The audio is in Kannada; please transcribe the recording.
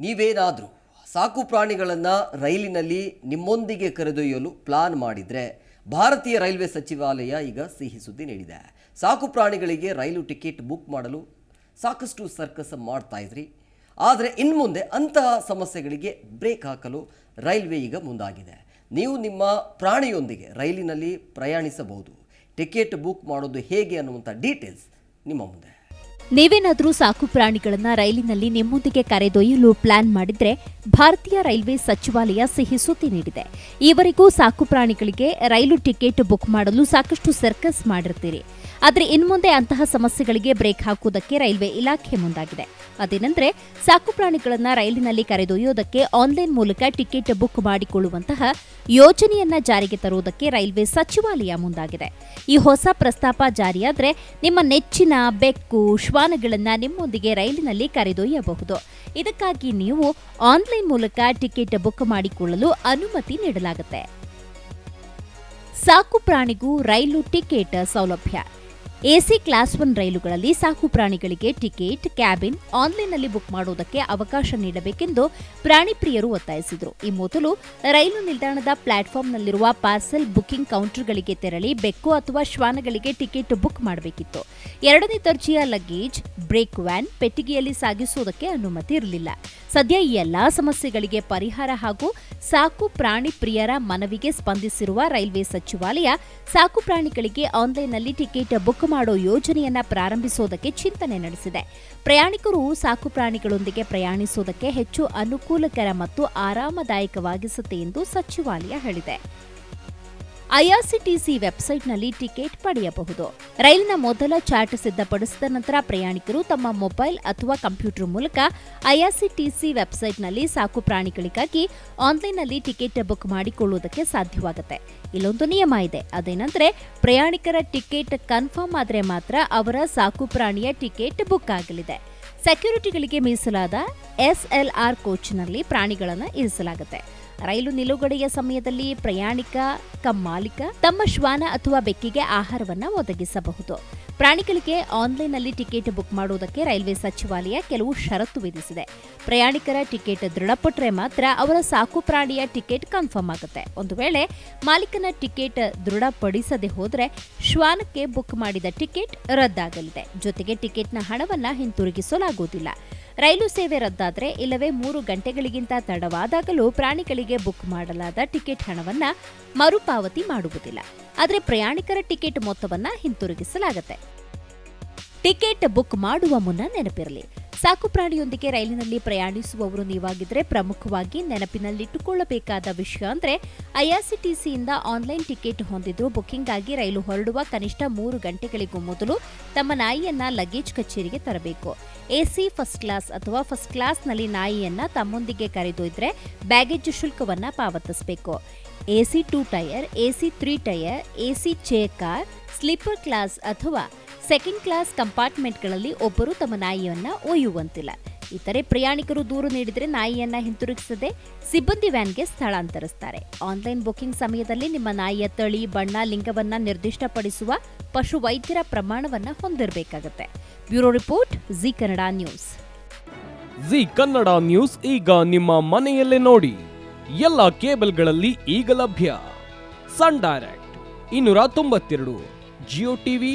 ನೀವೇನಾದರೂ ಸಾಕು ಪ್ರಾಣಿಗಳನ್ನು ರೈಲಿನಲ್ಲಿ ನಿಮ್ಮೊಂದಿಗೆ ಕರೆದೊಯ್ಯಲು ಪ್ಲಾನ್ ಮಾಡಿದರೆ ಭಾರತೀಯ ರೈಲ್ವೆ ಸಚಿವಾಲಯ ಈಗ ಸಿಹಿ ಸುದ್ದಿ ನೀಡಿದೆ. ಸಾಕು ಪ್ರಾಣಿಗಳಿಗೆ ರೈಲು ಟಿಕೆಟ್ ಬುಕ್ ಮಾಡಲು ಸಾಕಷ್ಟು ಸರ್ಕಸ್ ಮಾಡ್ತಾ ಇದ್ರಿ. ಆದರೆ ಇನ್ಮುಂದೆ ಅಂತಹ ಸಮಸ್ಯೆಗಳಿಗೆ ಬ್ರೇಕ್ ಹಾಕಲು ರೈಲ್ವೆ ಈಗ ಮುಂದಾಗಿದೆ. ನೀವು ನಿಮ್ಮ ಪ್ರಾಣಿಯೊಂದಿಗೆ ರೈಲಿನಲ್ಲಿ ಪ್ರಯಾಣಿಸಬಹುದು. ಟಿಕೆಟ್ ಬುಕ್ ಮಾಡೋದು ಹೇಗೆ ಅನ್ನುವಂಥ ಡೀಟೇಲ್ಸ್ ನಿಮ್ಮ ಮುಂದೆ. ನೀವೇನಾದರೂ ಸಾಕು ಪ್ರಾಣಿಗಳನ್ನು ರೈಲಿನಲ್ಲಿ ನಿಮ್ಮೊಂದಿಗೆ ಕರೆದೊಯ್ಯಲು ಪ್ಲಾನ್ ಮಾಡಿದ್ರೆ ಭಾರತೀಯ ರೈಲ್ವೆ ಸಚಿವಾಲಯ ಸಿಹಿ ಸುದ್ದಿ ನೀಡಿದೆ. ಈವರೆಗೂ ಸಾಕು ಪ್ರಾಣಿಗಳಿಗೆ ರೈಲು ಟಿಕೆಟ್ ಬುಕ್ ಮಾಡಲು ಸಾಕಷ್ಟು ಸರ್ಕಸ್ ಮಾಡಿರ್ತೀರಿ. ಆದರೆ ಇನ್ಮುಂದೆ ಅಂತಹ ಸಮಸ್ಯೆಗಳಿಗೆ ಬ್ರೇಕ್ ಹಾಕುವುದಕ್ಕೆ ರೈಲ್ವೆ ಇಲಾಖೆ ಮುಂದಾಗಿದೆ. ಅದೇನೆಂದರೆ, ಸಾಕು ಪ್ರಾಣಿಗಳನ್ನು ರೈಲಿನಲ್ಲಿ ಕರೆದೊಯ್ಯೋದಕ್ಕೆ ಆನ್ಲೈನ್ ಮೂಲಕ ಟಿಕೆಟ್ ಬುಕ್ ಮಾಡಿಕೊಳ್ಳುವಂತಹ ಯೋಜನೆಯನ್ನ ಜಾರಿಗೆ ತರುವುದಕ್ಕೆ ರೈಲ್ವೆ ಸಚಿವಾಲಯ ಮುಂದಾಗಿದೆ. ಈ ಹೊಸ ಪ್ರಸ್ತಾಪ ಜಾರಿಯಾದರೆ ನಿಮ್ಮ ನೆಚ್ಚಿನ ಬೆಕ್ಕು ಶ್ವಾನಗಳನ್ನ ನಿಮ್ಮೊಂದಿಗೆ ರೈಲಿನಲ್ಲಿ ಕರೆದೊಯ್ಯಬಹುದು. ಇದಕ್ಕಾಗಿ ನೀವು ಆನ್ಲೈನ್ ಮೂಲಕ ಟಿಕೆಟ್ ಬುಕ್ ಮಾಡಿಕೊಳ್ಳಲು ಅನುಮತಿ ನೀಡಲಾಗುತ್ತೆ. ಸಾಕು ಪ್ರಾಣಿಗೂ ರೈಲು ಟಿಕೆಟ್ ಸೌಲಭ್ಯ. ಎಸಿ ಕ್ಲಾಸ್ ಒನ್ ರೈಲುಗಳಲ್ಲಿ ಸಾಕು ಪ್ರಾಣಿಗಳಿಗೆ ಟಿಕೆಟ್, ಕ್ಯಾಬಿನ್ ಆನ್ಲೈನ್ನಲ್ಲಿ ಬುಕ್ ಮಾಡುವುದಕ್ಕೆ ಅವಕಾಶ ನೀಡಬೇಕೆಂದು ಪ್ರಾಣಿ ಪ್ರಿಯರು ಒತ್ತಾಯಿಸಿದರು. ಈ ಮೊದಲು ರೈಲು ನಿಲ್ದಾಣದ ಪ್ಲಾಟ್ಫಾರ್ಮ್ನಲ್ಲಿರುವ ಪಾರ್ಸೆಲ್ ಬುಕಿಂಗ್ ಕೌಂಟರ್ಗಳಿಗೆ ತೆರಳಿ ಬೆಕ್ಕು ಅಥವಾ ಶ್ವಾನಗಳಿಗೆ ಟಿಕೆಟ್ ಬುಕ್ ಮಾಡಬೇಕಿತ್ತು. ಎರಡನೇ ದರ್ಜೆಯ ಲಗೇಜ್, ಬ್ರೇಕ್ ವ್ಯಾನ್ ಪೆಟ್ಟಿಗೆಯಲ್ಲಿ ಸಾಗಿಸುವುದಕ್ಕೆ ಅನುಮತಿ ಇರಲಿಲ್ಲ. ಸದ್ಯ ಈ ಎಲ್ಲಾ ಸಮಸ್ಯೆಗಳಿಗೆ ಪರಿಹಾರ ಹಾಗೂ ಸಾಕು ಪ್ರಾಣಿ ಪ್ರಿಯರ ಮನವಿಗೆ ಸ್ಪಂದಿಸಿರುವ ರೈಲ್ವೆ ಸಚಿವಾಲಯ ಸಾಕು ಪ್ರಾಣಿಗಳಿಗೆ ಆನ್ಲೈನ್ನಲ್ಲಿ ಟಿಕೆಟ್ ಬುಕ್ ಮಾಡೋ ಯೋಜನೆಯನ್ನ ಪ್ರಾರಂಭಿಸುವುದಕ್ಕೆ ಚಿಂತನೆ ನಡೆಸಿದೆ. ಪ್ರಯಾಣಿಕರು ಸಾಕು ಪ್ರಾಣಿಗಳೊಂದಿಗೆ ಪ್ರಯಾಣಿಸುವುದಕ್ಕೆ ಹೆಚ್ಚು ಅನುಕೂಲಕರ ಮತ್ತು ಆರಾಮದಾಯಕವಾಗಿಸುತ್ತೆ ಎಂದು ಸಚಿವಾಲಯ ಹೇಳಿದೆ. ಐಆರ್ಸಿಟಿಸಿ ವೆಬ್ಸೈಟ್ನಲ್ಲಿ ಟಿಕೆಟ್ ಪಡೆಯಬಹುದು. ರೈಲಿನ ಮೊದಲ ಚಾರ್ಟ್ ಸಿದ್ಧಪಡಿಸಿದ ನಂತರ ಪ್ರಯಾಣಿಕರು ತಮ್ಮ ಮೊಬೈಲ್ ಅಥವಾ ಕಂಪ್ಯೂಟರ್ ಮೂಲಕ ಐಆರ್ಸಿಟಿಸಿ ವೆಬ್ಸೈಟ್ನಲ್ಲಿ ಸಾಕು ಪ್ರಾಣಿಗಳಿಗಾಗಿ ಆನ್ಲೈನ್ನಲ್ಲಿ ಟಿಕೆಟ್ ಬುಕ್ ಮಾಡಿಕೊಳ್ಳುವುದಕ್ಕೆ ಸಾಧ್ಯವಾಗುತ್ತೆ. ಇಲ್ಲೊಂದು ನಿಯಮ ಇದೆ. ಅದೇನೆಂದರೆ ಪ್ರಯಾಣಿಕರ ಟಿಕೆಟ್ ಕನ್ಫರ್ಮ್ ಆದರೆ ಮಾತ್ರ ಅವರ ಸಾಕು ಪ್ರಾಣಿಯ ಟಿಕೆಟ್ ಬುಕ್ ಆಗಲಿದೆ. ಸೆಕ್ಯೂರಿಟಿಗಳಿಗೆ ಮೀಸಲಾದ ಎಸ್ಎಲ್ಆರ್ ಕೋಚ್ನಲ್ಲಿ ಪ್ರಾಣಿಗಳನ್ನು ಇರಿಸಲಾಗುತ್ತೆ. ರೈಲು ನಿಲುಗಡೆಯ ಸಮಯದಲ್ಲಿ ಪ್ರಯಾಣಿಕ, ಕಮ್ ಮಾಲೀಕ ತಮ್ಮ ಶ್ವಾನ ಅಥವಾ ಬೆಕ್ಕಿಗೆ ಆಹಾರವನ್ನ ಒದಗಿಸಬಹುದು. ಪ್ರಾಣಿಗಳಿಗೆ ಆನ್ಲೈನ್ನಲ್ಲಿ ಟಿಕೆಟ್ ಬುಕ್ ಮಾಡುವುದಕ್ಕೆ ರೈಲ್ವೆ ಸಚಿವಾಲಯ ಕೆಲವು ಷರತ್ತು ವಿಧಿಸಿದೆ. ಪ್ರಯಾಣಿಕರ ಟಿಕೆಟ್ ದೃಢಪಟ್ಟರೆ ಮಾತ್ರ ಅವರ ಸಾಕು ಪ್ರಾಣಿಯ ಟಿಕೆಟ್ ಕನ್ಫರ್ಮ್ ಆಗುತ್ತೆ. ಒಂದು ವೇಳೆ ಮಾಲೀಕನ ಟಿಕೆಟ್ ದೃಢಪಡಿಸದೆ ಹೋದರೆ ಶ್ವಾನಕ್ಕೆ ಬುಕ್ ಮಾಡಿದ ಟಿಕೆಟ್ ರದ್ದಾಗಲಿದೆ. ಜೊತೆಗೆ ಟಿಕೆಟ್ನ ಹಣವನ್ನು ಹಿಂತಿರುಗಿಸಲಾಗುವುದಿಲ್ಲ. ರೈಲು ಸೇವೆ ರದ್ದಾದರೆ ಇಲ್ಲವೇ ಮೂರು ಗಂಟೆಗಳಿಗಿಂತ ತಡವಾದಾಗಲೂ ಪ್ರಾಣಿಗಳಿಗೆ ಬುಕ್ ಮಾಡಲಾದ ಟಿಕೆಟ್ ಹಣವನ್ನ ಮರುಪಾವತಿ ಮಾಡುವುದಿಲ್ಲ. ಆದರೆ ಪ್ರಯಾಣಿಕರ ಟಿಕೆಟ್ ಮೊತ್ತವನ್ನ ಹಿಂತಿರುಗಿಸಲಾಗುತ್ತೆ. ಟಿಕೆಟ್ ಬುಕ್ ಮಾಡುವ ಮುನ್ನ ನೆನಪಿರಲಿ. ಸಾಕು ಪ್ರಾಣಿಯೊಂದಿಗೆ ರೈಲಿನಲ್ಲಿ ಪ್ರಯಾಣಿಸುವವರು ನೀವಾಗಿದ್ರೆ ಪ್ರಮುಖವಾಗಿ ನೆನಪಿನಲ್ಲಿಟ್ಟುಕೊಳ್ಳಬೇಕಾದ ವಿಷಯ ಅಂದ್ರೆ ಐಆರ್ಸಿಟಿಸಿಯಿಂದ ಆನ್ಲೈನ್ ಟಿಕೆಟ್ ಹೊಂದಿದ್ರು ಬುಕಿಂಗ್ ಆಗಿ ರೈಲು ಹೊರಡುವ ಕನಿಷ್ಠ ಮೂರು ಗಂಟೆಗಳಿಗೂ ಮೊದಲು ತಮ್ಮ ನಾಯಿಯನ್ನ ಲಗೇಜ್ ಕಚೇರಿಗೆ ತರಬೇಕು. ಎಸಿ ಫಸ್ಟ್ ಕ್ಲಾಸ್ ಅಥವಾ ಫಸ್ಟ್ ಕ್ಲಾಸ್ನಲ್ಲಿ ನಾಯಿಯನ್ನ ತಮ್ಮೊಂದಿಗೆ ಕರೆದೊಯ್ದರೆ ಬ್ಯಾಗೇಜ್ ಶುಲ್ಕವನ್ನ ಪಾವತಿಸಬೇಕು. AC two tier AC three tier AC chair car, sleeper class ಅಥವಾ ಸೆಕೆಂಡ್ ಕ್ಲಾಸ್ ಕಂಪಾರ್ಟ್ಮೆಂಟ್ಗಳಲ್ಲಿ ಒಬ್ಬರು ತಮ್ಮ ನಾಯಿಯನ್ನ ಒಯ್ಯುವಂತಿಲ್ಲ. ಇತರೆ ಪ್ರಯಾಣಿಕರು ದೂರು ನೀಡಿದರೆ ನಾಯಿಯನ್ನ ಹಿಂತಿರುಗಿಸದೆ ಸಿಬ್ಬಂದಿ ವ್ಯಾನ್ಗೆ ಸ್ಥಳಾಂತರಿಸ್ತಾರೆ. ಆನ್ಲೈನ್ ಬುಕಿಂಗ್ ಸಮಯದಲ್ಲಿ ನಿಮ್ಮ ನಾಯಿಯ ತಳಿ, ಬಣ್ಣ, ಲಿಂಗವನ್ನ ನಿರ್ದಿಷ್ಟಪಡಿಸುವ ಪಶು ವೈದ್ಯರ ಪ್ರಮಾಣವನ್ನ ಹೊಂದಿರಬೇಕಾಗುತ್ತೆ. Bureau report, Zee Kannada news. Zee Kannada news ಈಗ ನಿಮ್ಮ ಮನೆಯಲ್ಲೇ ನೋಡಿ. ಎಲ್ಲ ಕೇಬಲ್ಗಳಲ್ಲಿ ಈಗ ಲಭ್ಯ. ಸನ್ ಡೈರೆಕ್ಟ್, ಇನ್ನೂರ ತೊಂಬತ್ತೆರಡು, ಜಿಯೋ ಟಿವಿ